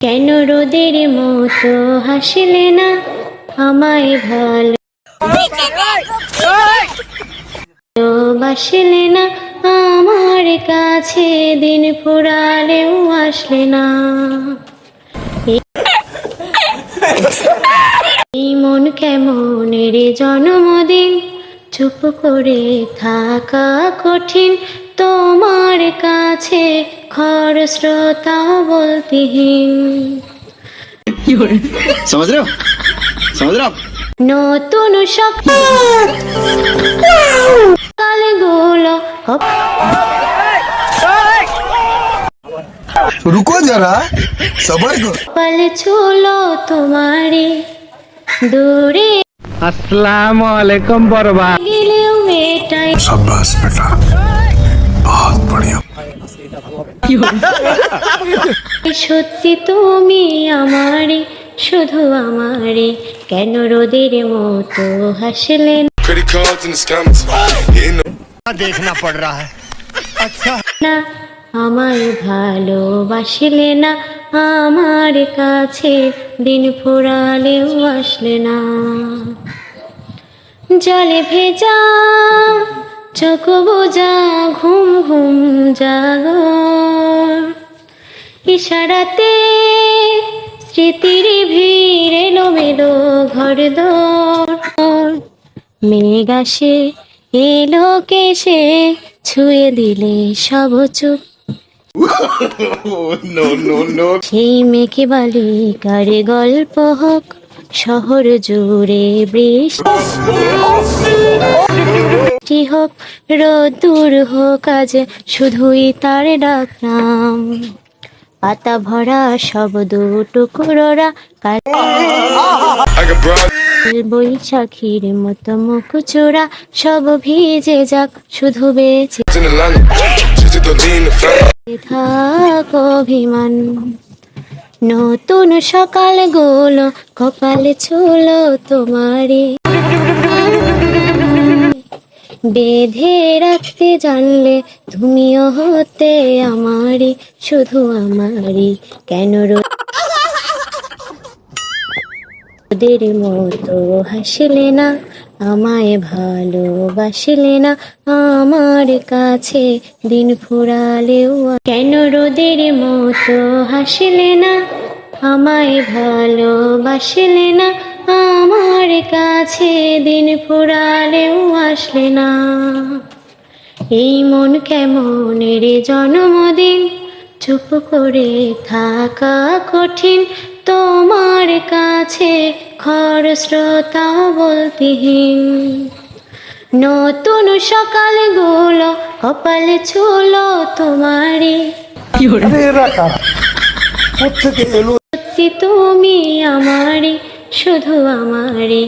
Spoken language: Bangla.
কেন রোদের মতো হাসলে না আমায় ভালো? বাসলে না আমার কাছে দিন ফুরালেও আসলে না? মন কেমন রে জন্মদিন? চুপ করে থাকা কঠিন তোমার কাছে খর শ্রোতা বলতি সমঝ রে সমঝ রে নতুন সকালগুলো রুকো যারা সবার কপাল ছুলো তোমারে দূরে। আসসালামু আলাইকুম বড় ভাই গেলেও মেটাই। সাব্বাস বেটা। বহুত বড়িয়া। সত্যি তুমি আমারে শুধু আমারে কেন রোদের মতো হাসলে Credit cards and the scammers. না আমায় ভালোবাসলে না আমার কাছে দিন ফোরালেও আসলে না। জলে ভেজা চোখ বোঝা ঘুম ঘুম জাগর। ইশারাতে স্মৃতির ভিড় এলো মেলো ঘর দর। মেঘ আসে এলো কেসে ছুঁয়ে দিলে সব চুপ. সেই মেঘে বালিকার গল্প হোক। শহর জুড়ে বৃষ্টি হোক রোদুর হোক আজ শুধুই তার ডাকনাম পাতা ভরা সব got broad বৈশাখীর মতো মুখ চোরা সব ভিজে যাক শুধু বেঁচে. থাক অভিমান। নতুন সকাল গোলো, কপালে ছোলো তোমারে। বেঁধে রাখতে জানলে তুমিও হতে আমারই, শুধু আমারই কেন রোদের মতো হাসলে না আমায় ভালোবাসলে না আমার কাছে দিন ফুরালেও কেন রোদের মতো হাসলে না? আমায় ভালোবাসলে না আমার কাছে দিন ফুরালেও আসলে না। এই মন রে জন্মদিন? চুপ করে থাকা কঠিন। তোমার কাছে খরস্রোতা বলতিহীন। নতুন সকালগুলো কপালে ছুল তোমারে সত্যি তুমি আমারে শুধু আমারে